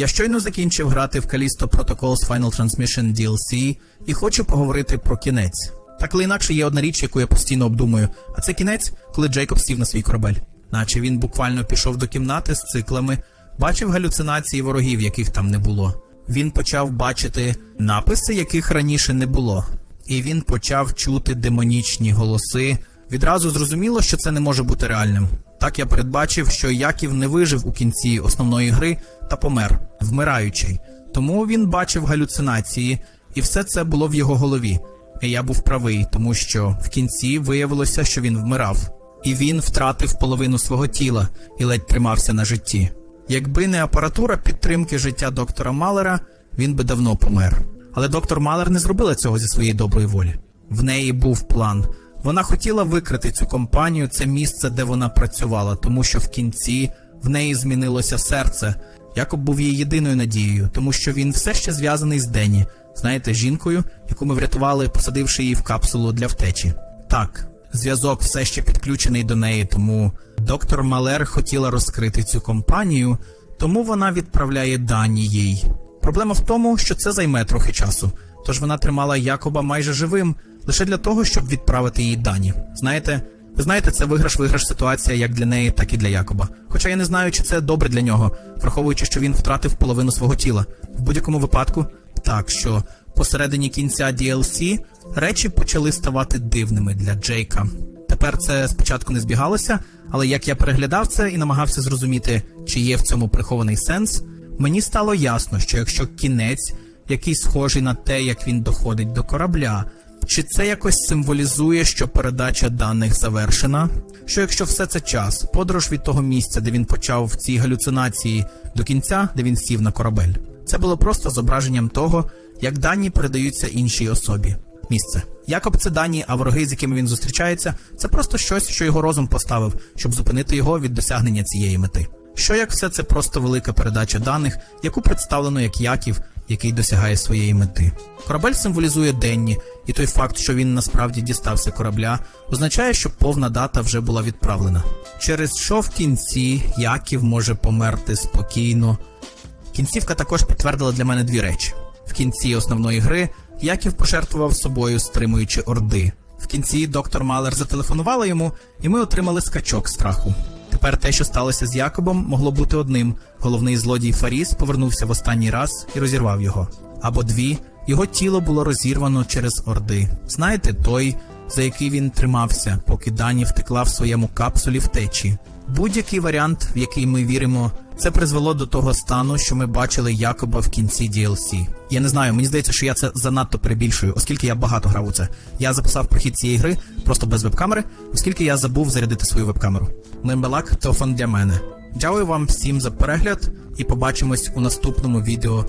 Я щойно закінчив грати в Callisto Protocols Final Transmission DLC і хочу поговорити про кінець. Так или інакше є одна річ, яку я постійно обдумую, а це кінець, коли Джейкоб сів на свій корабель. Наче він буквально пішов до кімнати з циклами, бачив галюцинації ворогів, яких там не було. Він почав бачити написи, яких раніше не було. І він почав чути демонічні голоси. Відразу зрозуміло, що це не може бути реальним. Так я передбачив, що Яків не вижив у кінці основної гри та помер, вмираючий. Тому він бачив галюцинації, і все це було в його голові. І я був правий, тому що в кінці виявилося, що він вмирав, і він втратив половину свого тіла і ледь тримався на житті. Якби не апаратура підтримки життя доктора Малера, він би давно помер. Але доктор Малер не зробила цього зі своєї доброї волі. В неї був план. Вона хотіла викрити цю компанію, це місце, де вона працювала, тому що в кінці в неї змінилося серце. Якоб був її єдиною надією, тому що він все ще зв'язаний з Дені, знаєте, жінкою, яку ми врятували, посадивши її в капсулу для втечі. Так, зв'язок все ще підключений до неї, тому доктор Малер хотіла розкрити цю компанію, тому вона відправляє дані їй. Проблема в тому, що це займе трохи часу, тож вона тримала Якоба майже живим лише для того, щоб відправити їй дані. Знаєте, ви знаєте, це виграш-виграш ситуація як для неї, так і для Якоба. Хоча я не знаю, чи це добре для нього, враховуючи, що він втратив половину свого тіла. В будь-якому випадку, так що посередині кінця DLC речі почали ставати дивними для Джейка. Тепер це спочатку не збігалося, але як я переглядав це і намагався зрозуміти, чи є в цьому прихований сенс, мені стало ясно, що якщо кінець, який схожий на те, як він доходить до корабля, чи це якось символізує, що передача даних завершена? Що якщо все це час, подорож від того місця, де він почав в цій галюцинації, до кінця, де він сів на корабель, це було просто зображенням того, як дані передаються іншій особі. Місце. Якоб це дані, а вороги, з якими він зустрічається, це просто щось, що його розум поставив, щоб зупинити його від досягнення цієї мети. Що як все це просто велика передача даних, яку представлено як Яків, який досягає своєї мети. Корабель символізує денні, і той факт, що він насправді дістався корабля, означає, що повна дата вже була відправлена. Через що в кінці Яків може померти спокійно. Кінцівка також підтвердила для мене дві речі. В кінці основної гри Яків пожертвував собою, стримуючи орди. В кінці доктор Малер зателефонувала йому, і ми отримали скачок страху. Тепер те, що сталося з Якобом, могло бути одним. Головний злодій Фаріс повернувся в останній раз і розірвав його. Або дві, його тіло було розірвано через орди. Знаєте, той, за який він тримався, поки Дані втекла в своєму капсулі втечі. Будь-який варіант, в який ми віримо, це призвело до того стану, що ми бачили Якоба в кінці DLC. Я не знаю, мені здається, що я це занадто перебільшую, оскільки я багато грав у це. Я записав прохід цієї гри просто без веб-камери, оскільки я забув зарядити свою веб-камеру. Лембелак телефон для мене. Дякую вам всім за перегляд і побачимось у наступному відео